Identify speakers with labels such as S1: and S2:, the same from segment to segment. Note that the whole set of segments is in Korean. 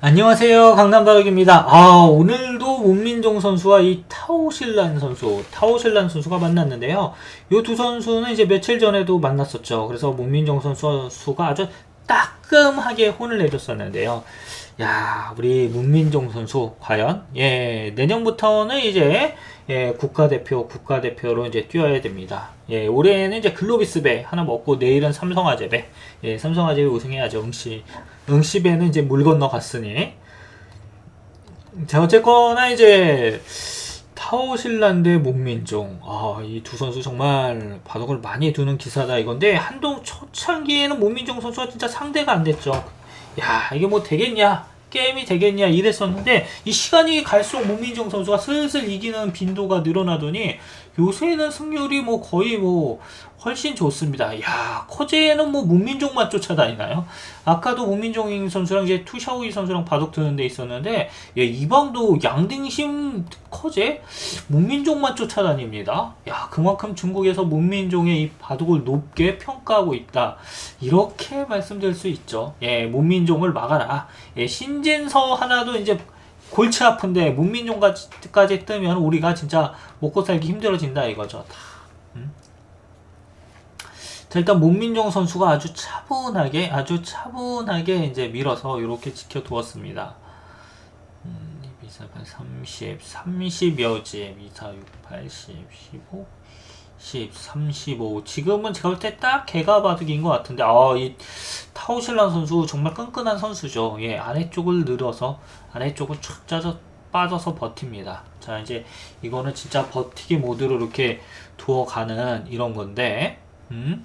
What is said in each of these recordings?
S1: 안녕하세요. 강남바둑입니다. 아, 오늘도 문민종 선수와 이 타오실란 선수, 타오실란 선수가 만났는데요. 이 두 선수는 이제 며칠 전에도 만났었죠. 그래서 문민종 선수가 아주 따끔하게 혼을 내줬었는데요. 야, 우리 문민종 선수, 과연, 예, 내년부터는 이제, 예, 국가대표, 국가대표로 이제 뛰어야 됩니다. 예, 올해는 이제 글로비스 배 하나 먹고 내일은 삼성화재 배, 예, 삼성화재 배 우승해야죠. 응시, 응시 배는 이제 물 건너 갔으니. 자, 어쨌거나 이제, 타오실란드 문민종. 아, 이 두 선수 정말 바둑을 많이 두는 기사다 이건데, 한동 초창기에는 문민종 선수가 진짜 상대가 안 됐죠. 야, 이게 뭐 되겠냐? 게임이 되겠냐? 이랬었는데, 이 시간이 갈수록 문민종 선수가 슬슬 이기는 빈도가 늘어나더니, 요새는 승률이 뭐 거의 뭐 훨씬 좋습니다. 야, 커제는 뭐 문민종만 쫓아다니나요? 아까도 문민종 선수랑 이제 투샤오이 선수랑 바둑 두는 데 있었는데, 예, 이방도 양등심 커제 문민종만 쫓아다닙니다. 야, 그만큼 중국에서 문민종의 이 바둑을 높게 평가하고 있다. 이렇게 말씀드릴 수 있죠. 예, 문민종을 막아라. 예, 신진서 하나도 이제 골치 아픈데 문민종까지 뜨면 우리가 진짜 먹고 살기 힘들어진다 이거죠. 자, 일단 문민종 선수가 아주 차분하게 아주 차분하게 이제 밀어서 이렇게 지켜두었습니다. 음, 2, 4, 8, 30, 30여 집, 2, 4, 6, 8, 10, 15, 10, 35. 지금은 제가 볼 때 딱 개가 바둑인 것 같은데, 아, 이 타오실란 선수 정말 끈끈한 선수죠. 예, 아래쪽을 늘어서 아래쪽을 촥 짜져 빠져서 버팁니다. 자, 이제 이거는 진짜 버티기 모드로 이렇게 두어가는 이런 건데, 음?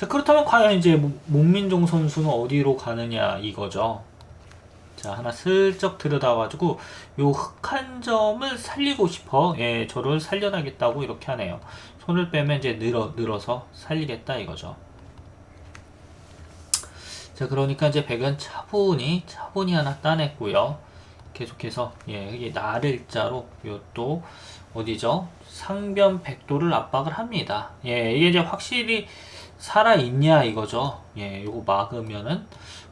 S1: 자, 그렇다면 과연 이제 문민종 선수는 어디로 가느냐 이거죠. 자, 하나 슬쩍 들여다가지고 요 흑한 점을 살리고 싶어. 예, 저를 살려나겠다고 이렇게 하네요. 손을 빼면 이제 늘어 늘어서 살리겠다 이거죠. 자, 그러니까 이제 백은 차분히 차분히 하나 따냈고요. 계속해서 예, 이게 나를자로 요 또 어디죠? 상변 백도를 압박을 합니다. 예, 이게 이제 확실히 살아 있냐 이거죠. 예, 요거 막으면은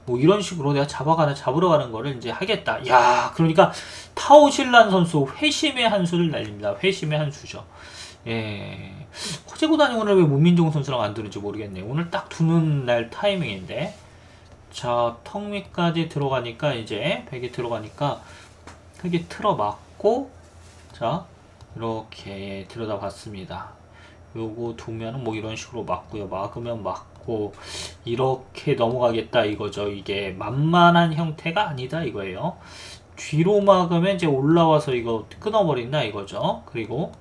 S1: 뭐 이런 식으로 내가 잡아가는 잡으러 가는 거를 이제 하겠다. 야, 그러니까 타오실란 선수 회심의 한 수를 날립니다. 회심의 한 수죠. 예. 코제구단이 오늘 왜 문민종 선수랑 안 두는지 모르겠네요. 오늘 딱 두는 날 타이밍인데. 자, 턱 밑까지 들어가니까 이제 백이 들어가니까 크게 틀어 막고 자, 이렇게 들여다 봤습니다. 요거 두면은 뭐 이런 식으로 막고요. 막으면 막고 이렇게 넘어가겠다 이거죠. 이게 만만한 형태가 아니다 이거예요. 뒤로 막으면 이제 올라와서 이거 끊어버린다 이거죠. 그리고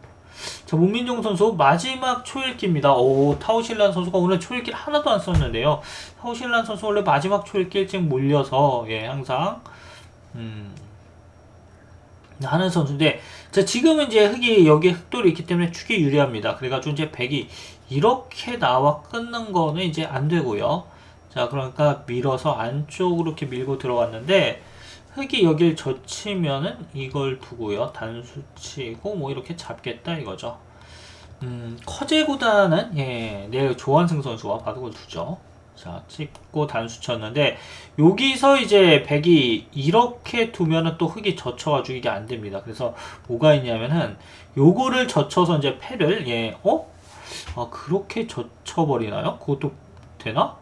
S1: 자, 문민종 선수 마지막 초읽기입니다. 오, 타오실란 선수가 오늘 초읽기 하나도 안 썼는데요. 타오실란 선수 원래 마지막 초읽기 일찍 몰려서 예, 항상 음, 하는 선수인데 자 지금은 이제 흑이 여기 흑돌이 있기 때문에 축이 유리합니다. 그래가지고 이제 백이 이렇게 나와 끊는 거는 이제 안 되고요. 자 그러니까 밀어서 안쪽으로 이렇게 밀고 들어갔는데 흑이 여길 젖히면은 이걸 두고요. 단수 치고 뭐 이렇게 잡겠다 이거죠. 음, 커제 구단은 예, 내일 조한승 선수와 바둑을 두죠. 자, 찍고 단수 쳤는데 여기서 이제 백이 이렇게 두면은 또 흙이 젖혀가지고 이게 안 됩니다. 그래서 뭐가 있냐면은 요거를 젖혀서 이제 패를 예, 어? 아 그렇게 젖혀버리나요? 그것도 되나?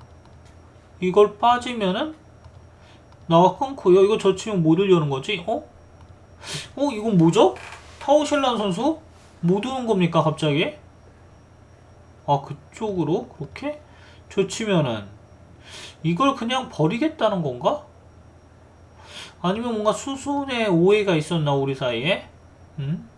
S1: 이걸 빠지면은 나와 끊고요. 이거 젖히면 못 올려는 거지? 어? 어 이건 뭐죠? 타오실란 선수 못 오는 겁니까 갑자기? 아 그쪽으로 그렇게? 젖히면은 이걸 그냥 버리겠다는 건가? 아니면 뭔가 수순의 오해가 있었나 우리 사이에? 음?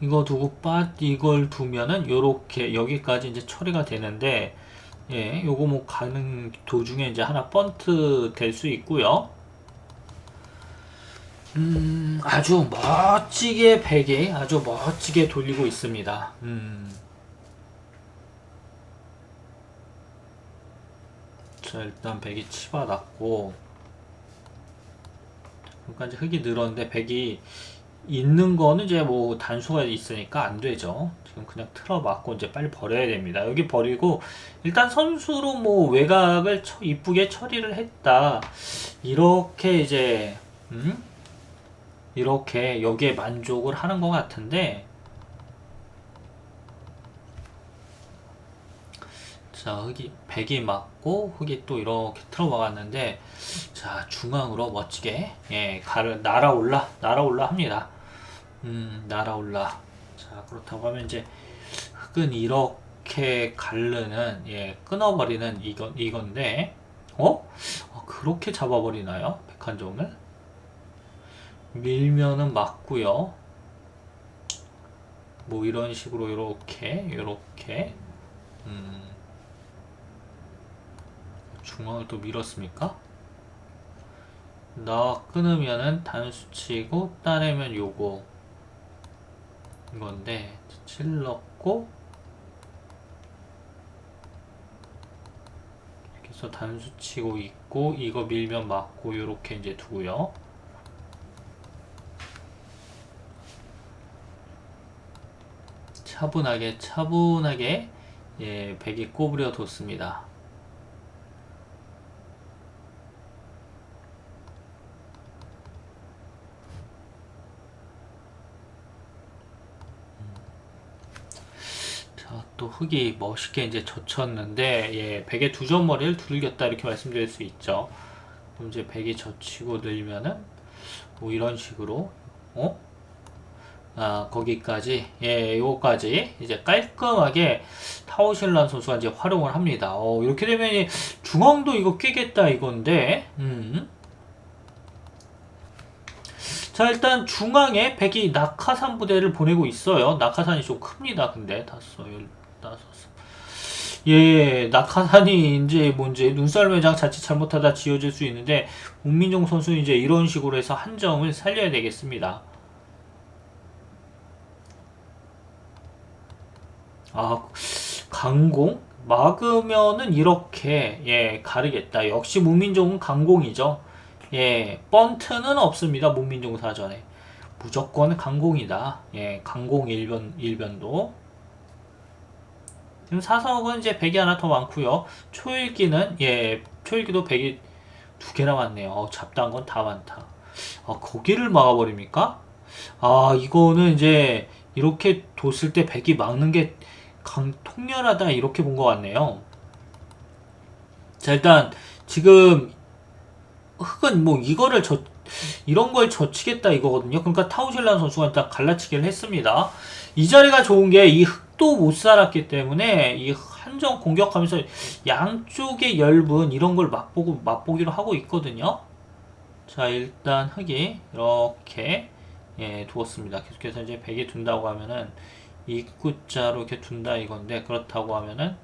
S1: 이거 두고 빠 이걸 두면은 요렇게 여기까지 이제 처리가 되는데 예, 요거 뭐 가는 도중에 이제 하나 번트 될 수 있고요. 음, 아주 멋지게 베개 아주 멋지게 돌리고 있습니다. 음. 자, 일단 백이 치받았고, 그러니까 이제 흙이 늘었는데 백이 있는 거는 이제 뭐 단수가 있으니까 안 되죠. 지금 그냥 틀어맞고 이제 빨리 버려야 됩니다. 여기 버리고 일단 선수로 뭐 외곽을 처- 이쁘게 처리를 했다. 이렇게 이제 음? 이렇게 여기에 만족을 하는 것 같은데 자 흙이 백이 맞고 흙이 또 이렇게 틀어막았는데 자 중앙으로 멋지게 예 가를 날아올라 날아올라 합니다. 음 날아올라 자 그렇다고 하면 이제 흙은 이렇게 가르는 예 끊어버리는 이건 이건데 어? 어, 그렇게 잡아버리나요 백한종을 밀면은 맞고요. 뭐 이런 식으로 이렇게 이렇게. 음. 중앙을 또 밀었습니까? 나 끊으면은 단수 치고 따내면 요거. 이건데 찔렀고 이렇게 해서 단수 치고 있고 이거 밀면 맞고 요렇게 이제 두고요 차분하게 차분하게 예 백이 꼬부려 뒀습니다 자, 또 흙이 멋있게 이제 젖혔는데, 예, 백의 두 점머리를 두들겼다 이렇게 말씀드릴 수 있죠. 그럼 이제 백이 젖히고 늘면은, 뭐 이런 식으로, 어? 아, 거기까지, 예, 요거까지 이제 깔끔하게 타오실란 선수가 이제 활용을 합니다. 어, 이렇게 되면 이 중앙도 이거 깨겠다 이건데, 음. 자 일단 중앙에 백이 낙하산 부대를 보내고 있어요. 낙하산이 좀 큽니다. 근데 다섯, 열다섯. 예, 낙하산이 이제 뭔지 눈썰 매장 자칫 잘못하다 지어질 수 있는데 문민종 선수는 이제 이런 식으로 해서 한 점을 살려야 되겠습니다. 아, 강공? 막으면은 이렇게 예 가르겠다. 역시 문민종은 강공이죠. 예, 번트는 없습니다. 문민종 사전에. 무조건 강공이다. 예, 강공 일변, 일변도. 지금 사석은 이제 100이 하나 더 많고요 초일기는, 예, 초일기도 100이 두개 남았네요. 어, 잡다한 건 다 많다. 아, 거기를 막아버립니까? 아, 이거는 이제 이렇게 뒀을 때 100이 막는 게 강, 통렬하다. 이렇게 본 것 같네요. 자, 일단 지금 흑은 뭐 이거를 저 이런 걸 젖히겠다 이거거든요. 그러니까 타우실란 선수가 일단 갈라치기를 했습니다. 이 자리가 좋은 게 이 흑도 못 살았기 때문에 이 한정 공격하면서 양쪽의 열분 이런 걸 맛보고 맛보기로 하고 있거든요. 자 일단 흑이 이렇게 예, 두었습니다. 계속해서 이제 100에 둔다고 하면은 입구자로 이렇게 둔다 이건데 그렇다고 하면은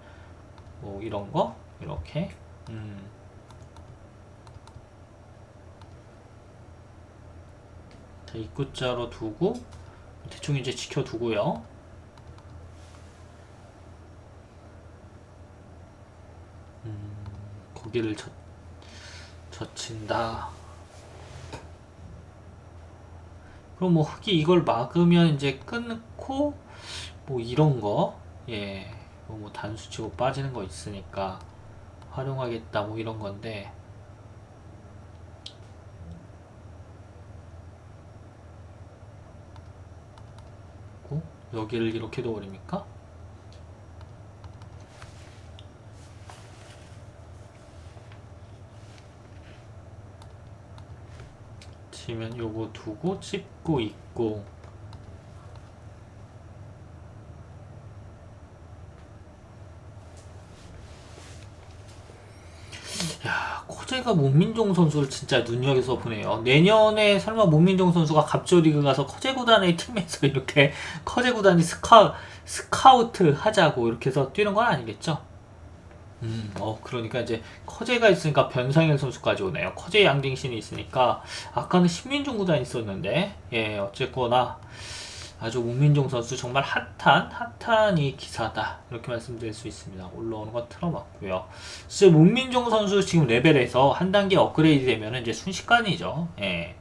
S1: 뭐 이런 거 이렇게 음. 자, 입구자로 두고 대충 이제 지켜두고요. 음, 고기를 젖, 젖힌다. 그럼 뭐 흙이 이걸 막으면 이제 끊고 뭐 이런 거, 예, 뭐 단수 치고 빠지는 거 있으니까 활용하겠다 뭐 이런 건데. 고 여기를 이렇게 둬버립니까? 치면 요거 두고 찝고 있고 야 코제가 문민종 선수를 진짜 눈여겨서 보네요. 내년에 설마 문민종 선수가 갑조리그 가서 커제 구단의 팀에서 이렇게 커제 구단이 스카 스카우트 하자고 이렇게 해서 뛰는 건 아니겠죠? 음, 어, 그러니까 이제 커제가 있으니까 변상현 선수까지 오네요. 커제 양딩신이 있으니까 아까는 신민종 구단이 있었는데 예, 어쨌거나 아주 문민종 선수 정말 핫한 핫한 이 기사다 이렇게 말씀드릴 수 있습니다. 올라오는 거 틀어봤고요. 진짜 문민종 선수 지금 레벨에서 한 단계 업그레이드 되면 이제 순식간이죠. 예.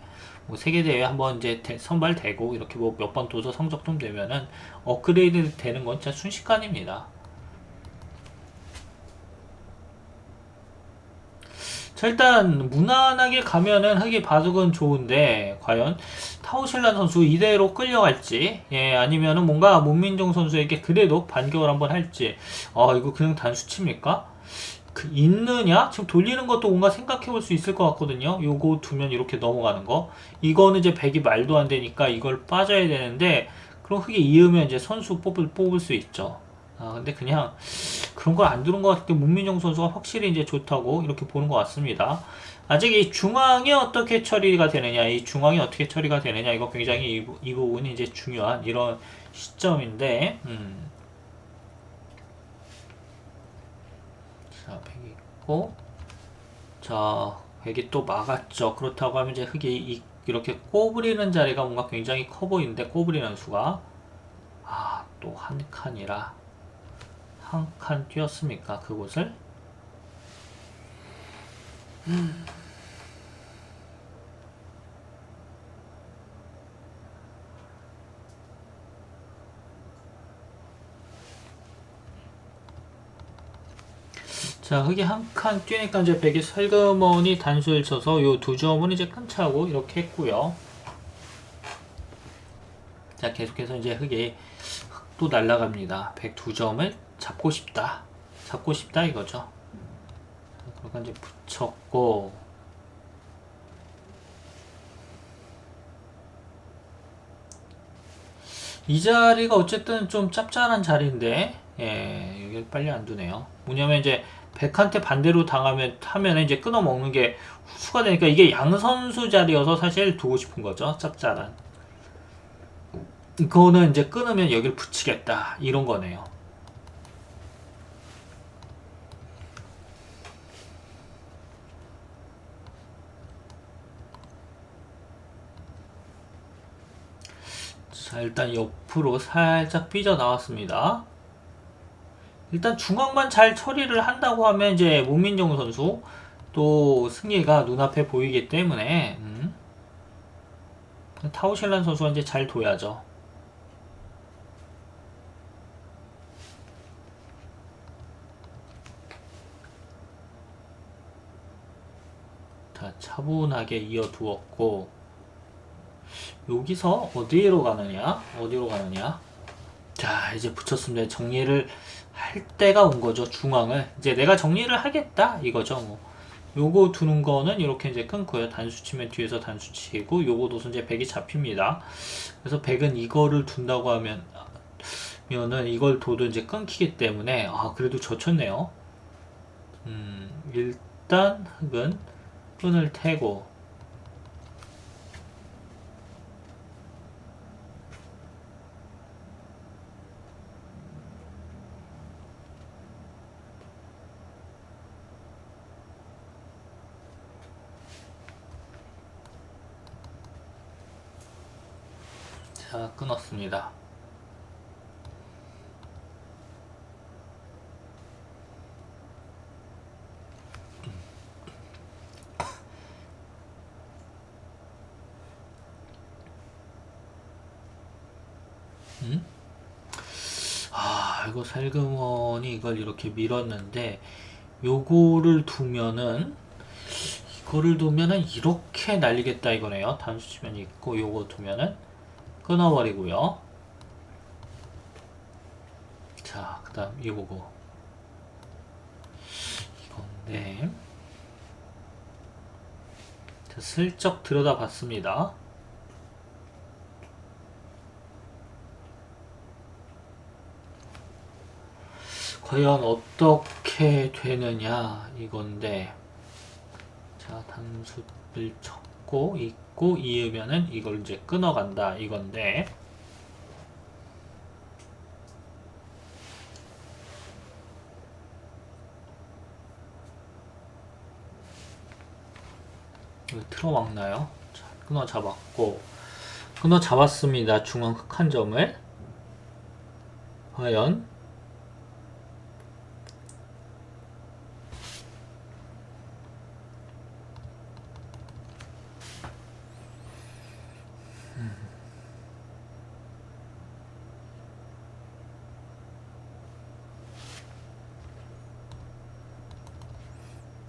S1: 뭐 세계 대회 한번 이제 대- 선발되고 이렇게 뭐 몇 번 도서 성적 좀 되면은 업그레이드 되는 건 진짜 순식간입니다. 자, 일단 무난하게 가면은 흑이 바둑은 좋은데 과연 타오실란 선수 이대로 끌려갈지 예 아니면은 뭔가 문민종 선수에게 그래도 반격을 한번 할지 아 이거 그냥 단수치입니까? 그 있느냐? 지금 돌리는 것도 뭔가 생각해 볼 수 있을 것 같거든요. 요거 두면 이렇게 넘어가는 거. 이거는 이제 백이 말도 안 되니까 이걸 빠져야 되는데 그럼 흑이 이으면 이제 선수 뽑을 뽑을 수 있죠. 아 근데 그냥 그런 걸안 두는 것 때문에 문민정 선수가 확실히 이제 좋다고 이렇게 보는 것 같습니다. 아직 이 중앙이 어떻게 처리가 되느냐, 이 중앙이 어떻게 처리가 되느냐, 이거 굉장히 이, 부- 이 부분이 이제 중요한 이런 시점인데, 음. 자, 백이 있고, 자, 백이 또 막았죠. 그렇다고 하면 이제 흑이 이, 이렇게 꼬부리는 자리가 뭔가 굉장히 커 보이는데, 꼬부리는 수가, 아, 또 한 칸이라, 한 칸 뛰었습니까? 그곳을? 자, 흑이 한 칸 뛰니까 이제 백이 살그머니 단수를 쳐서 요 두 점은 이제 끊차고 이렇게 했고요. 자, 계속해서 이제 흑이 흑도 날아갑니다. 백 두 점을 잡고 싶다. 잡고 싶다 이거죠. 그러니까 이제 붙였고 이 자리가 어쨌든 좀 짭짤한 자리인데 예, 여기 빨리 안 두네요. 뭐냐면 이제 백한테 반대로 당하면 하면 이제 끊어 먹는 게 후수가 되니까 이게 양 선수 자리여서 사실 두고 싶은 거죠. 짭짤한. 이거는 이제 끊으면 여기를 붙이겠다 이런 거네요. 자, 일단 옆으로 살짝 삐져 나왔습니다. 일단 중앙만 잘 처리를 한다고 하면 이제 문민정 선수 또 승리가 눈앞에 보이기 때문에 음. 타오실란 선수가 이제 잘 둬야죠. 자, 차분하게 이어두었고 여기서 어디로 가느냐? 어디로 가느냐? 자, 이제 붙였습니다. 정리를 할 때가 온 거죠. 중앙을. 이제 내가 정리를 하겠다. 이거죠. 뭐. 요거 두는 거는 이렇게 이제 끊고요. 단수 치면 뒤에서 단수 치고 요거도 이제 백이 잡힙니다. 그래서 백은 이거를 둔다고 하면 면은 이걸 둬도 이제 끊기기 때문에 아 그래도 젖혔네요. 음 일단 흑은 끈을 태고 자 끊었습니다. 음? 아, 이거 살금원이 이걸 이렇게 밀었는데, 요거를 두면은, 이거를 두면은 이렇게 날리겠다 이거네요. 단수 치면 있고, 요거 두면은 끊어버리고요. 자, 그 다음 이거고. 이건데, 자, 슬쩍 들여다 봤습니다. 과연 어떻게 되느냐 이건데 자 단수를 쳤고 있고 이으면은 이걸 이제 끊어간다 이건데. 틀어막나요? 자, 끊어 잡았고. 끊어 잡았습니다. 중앙 흑한 점을. 과연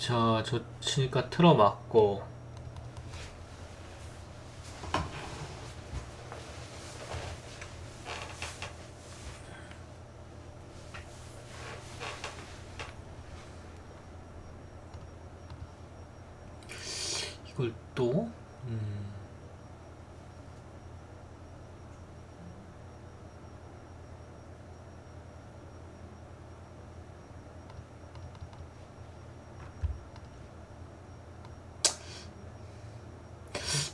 S1: 자, 저 치니까 틀어맞고. 이걸 또, 음.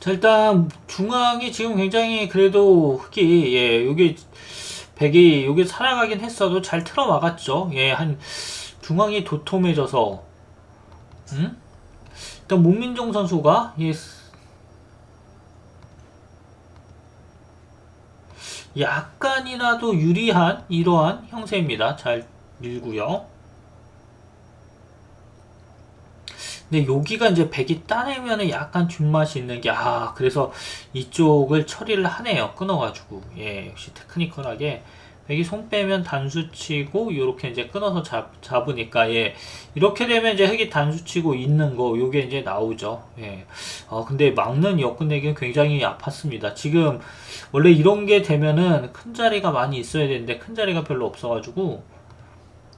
S1: 자, 일단 중앙이 지금 굉장히 그래도 흑이 예, 여기 백이 여기 살아가긴 했어도 잘 틀어 막았죠. 예, 한 중앙이 도톰해져서 음? 일단 문민종 선수가 예, 약간이라도 유리한 이러한 형세입니다. 잘 밀고요. 근데 여기가 이제 백이 따내면은 약간 뒷맛이 있는 게, 아, 그래서 이쪽을 처리를 하네요. 끊어가지고. 예, 역시 테크니컬하게. 백이 손 빼면 단수 치고, 요렇게 이제 끊어서 잡, 잡으니까, 예. 이렇게 되면 이제 흑이 단수 치고 있는 거, 요게 이제 나오죠. 예. 어, 근데 막는 역근내기는 굉장히 아팠습니다. 지금, 원래 이런 게 되면은 큰 자리가 많이 있어야 되는데, 큰 자리가 별로 없어가지고,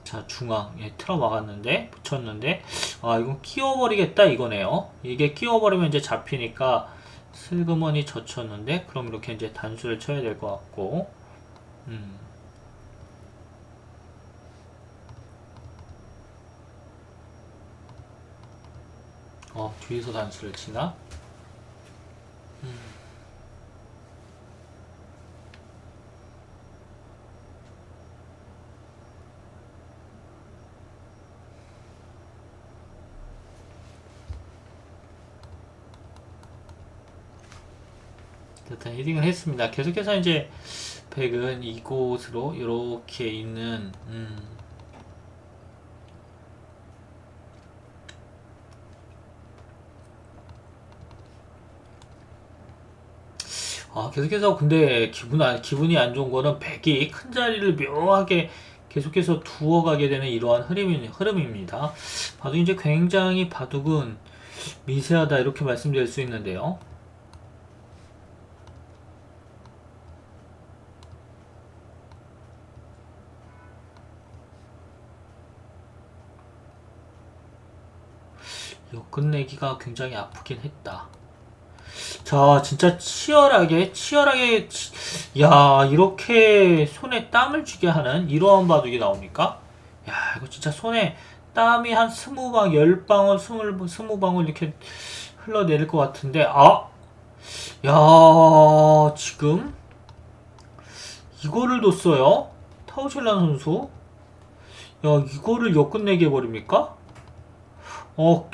S1: 자 중앙에 틀어 막았는데 붙였는데 아 이건 끼워버리겠다 이거네요 이게 끼워버리면 이제 잡히니까 슬그머니 젖혔는데 그럼 이렇게 이제 단수를 쳐야 될 것 같고 음. 어 뒤에서 단수를 치나 음. 일단 헤딩을 했습니다. 계속해서 이제 백은 이곳으로 이렇게 있는 음, 아 계속해서 근데 기분 안, 기분이 안 좋은 거는 백이 큰 자리를 묘하게 계속해서 두어가게 되는 이러한 흐름이, 흐름입니다. 바둑 이제 굉장히 바둑은 미세하다 이렇게 말씀드릴 수 있는데요. 끝내기가 굉장히 아프긴 했다. 자, 진짜 치열하게, 치열하게, 치... 야, 이렇게 손에 땀을 쥐게 하는 이러한 바둑이 나옵니까? 야, 이거 진짜 손에 땀이 한 스무 방, 열 방울, 스물, 스무 방울 이렇게 흘러내릴 것 같은데, 아! 야, 지금 이거를 뒀어요? 타우실란 선수? 야, 이거를 역끝내게 해버립니까? 어,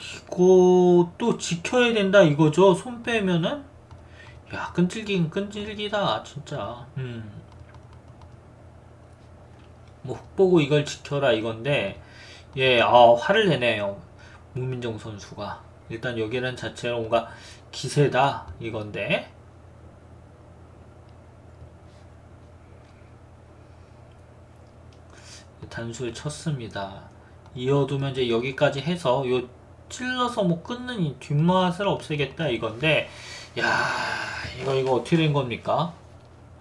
S1: 또 지켜야 된다 이거죠. 손 빼면은 야 끈질긴 끈질기다 진짜. 음. 뭐훅 보고 이걸 지켜라 이건데 예, 아 화를 내네요. 문민정 선수가 일단 여기는 자체로 뭔가 기세다 이건데 단수를 쳤습니다. 이어두면 이제 여기까지 해서 요 찔러서 뭐 끊는 이 뒷맛을 없애겠다 이건데 야 이거 이거 어떻게 된 겁니까?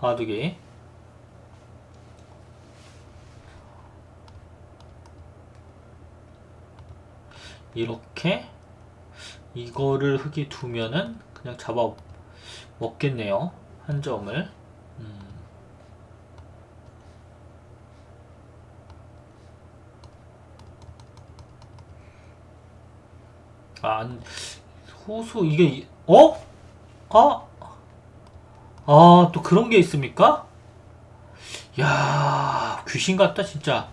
S1: 바둑이. 이렇게 이거를 흙이 두면은 그냥 잡아 먹겠네요 한 점을. 음. 안 호수 이게 어? 아? 아, 또 그런 게 있습니까? 야, 귀신 같다 진짜.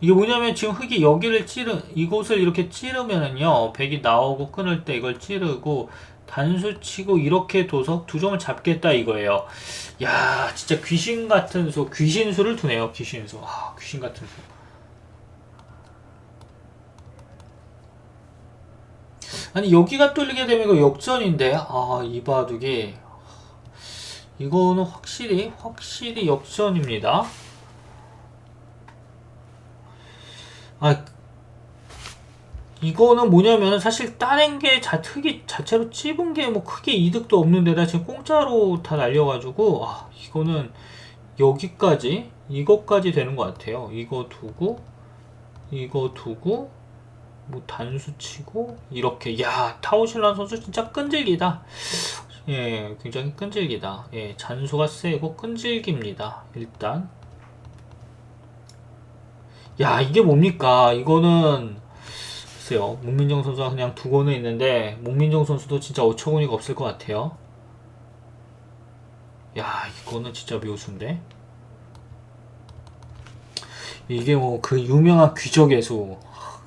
S1: 이게 뭐냐면 지금 흙이 여기를 찌르 이곳을 이렇게 찌르면은요 백이 나오고 끊을 때 이걸 찌르고 단수 치고 이렇게 둬서 두 점을 잡겠다 이거예요. 야 진짜 귀신 같은 수 귀신수를 두네요 귀신수. 아 귀신 같은 수. 아니 여기가 뚫리게 되면 이거 역전인데? 아 이 바둑이. 이거는 확실히 확실히 역전입니다. 아 이거는 뭐냐면 사실 따낸 게 자, 흙이 자체로 찝은 게 뭐 크게 이득도 없는데다 지금 공짜로 다 날려가지고 아 이거는 여기까지 이것까지 되는 것 같아요. 이거 두고 이거 두고 뭐 단수 치고 이렇게 야 타오실란 선수 진짜 끈질기다. 예, 굉장히 끈질기다. 예, 잔수가 세고 끈질깁니다. 일단 야 이게 뭡니까? 이거는 글쎄요. 문민정 선수가 그냥 두고는 있는데 문민정 선수도 진짜 어처구니가 없을 것 같아요. 야 이거는 진짜 묘수인데. 이게 뭐 그 유명한 귀적의 수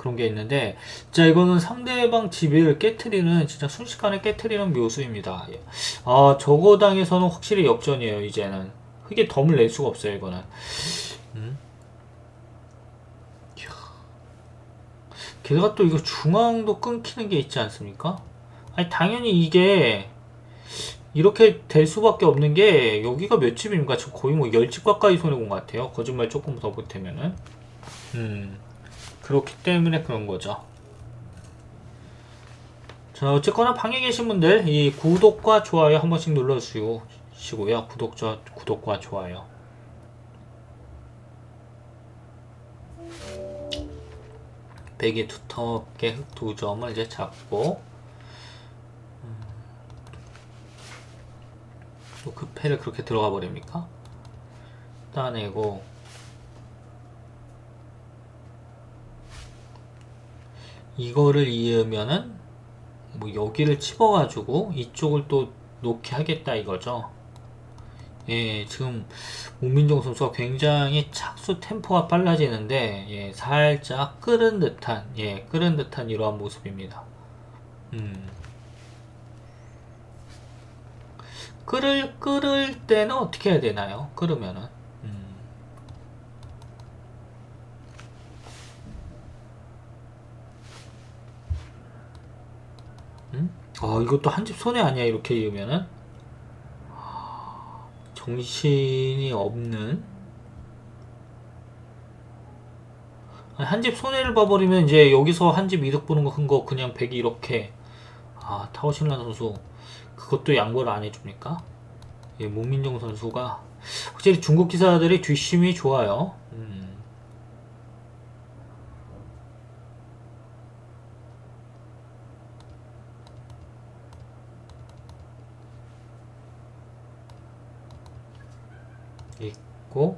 S1: 그런 게 있는데 진짜 이거는 상대방 지배를 깨트리는 진짜 순식간에 깨트리는 묘수입니다. 예. 아 저거 당에서는 확실히 역전이에요 이제는 흙에 덤을 낼 수가 없어요 이거는. 음? 게다가 또 이거 중앙도 끊기는 게 있지 않습니까? 아니 당연히 이게 이렇게 될 수밖에 없는 게 여기가 몇 집입니까? 지금 거의 뭐열집 가까이 손해본 것 같아요. 거짓말 조금 더 보태면은. 음 그렇기 때문에 그런 거죠. 자 어쨌거나 방에 계신 분들 이 구독과 좋아요 한 번씩 눌러주시고요. 구독자 구독과 좋아요. 베개 두텁게 흙 두 점을 이제 잡고 또 그 패를 그렇게 들어가 버립니까? 따내고 이거를 이으면은 뭐 여기를 집어가지고 이쪽을 또 놓게 하겠다 이거죠. 예, 지금 문민정 선수가 굉장히 착수 템포가 빨라지는데 예, 살짝 끓은 듯한 예, 끓은 듯한 이러한 모습입니다. 음. 끓을 끓을 때는 어떻게 해야 되나요? 끓으면은 음. 음? 아 이것도 한 집 손해 아니야 이렇게 이으면은 정신이 없는 한 집 손해를 봐버리면 이제 여기서 한 집 이득 보는 거 큰 거 그냥 백이 이렇게 아 타오신란 선수 그것도 양보를 안 해줍니까? 예, 문민정 선수가 확실히 중국 기사들이 뒷심이 좋아요. 음. 있고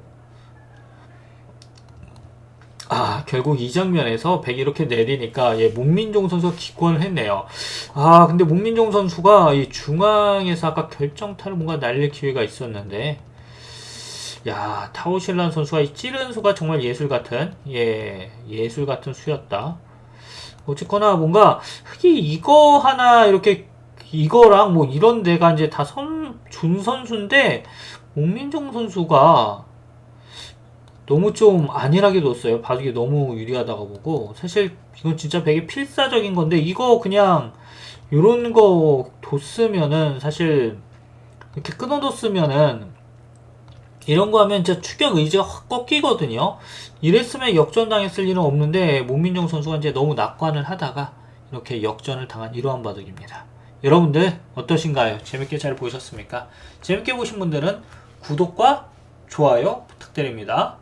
S1: 아, 결국 이 장면에서 100 이렇게 내리니까, 예, 문민종 선수가 기권을 했네요. 아, 근데 문민종 선수가 이 중앙에서 아까 결정타를 뭔가 날릴 기회가 있었는데, 야, 타오실란 선수가 이 찌른 수가 정말 예술 같은, 예, 예술 같은 수였다. 어쨌거나 뭔가, 흑이 이거 하나 이렇게, 이거랑 뭐 이런 데가 이제 다 선, 준 선수인데, 문민종 선수가 너무 좀 안일하게 뒀어요. 바둑이 너무 유리하다고 보고 사실 이건 진짜 되게 필사적인 건데 이거 그냥 요런 거 뒀으면은 사실 이렇게 끊어뒀으면은 이런 거 하면 진짜 추격 의지가 확 꺾이거든요. 이랬으면 역전당했을 일은 없는데 문민정 선수가 이제 너무 낙관을 하다가 이렇게 역전을 당한 이러한 바둑입니다. 여러분들 어떠신가요? 재밌게 잘 보셨습니까? 재밌게 보신 분들은 구독과 좋아요 부탁드립니다.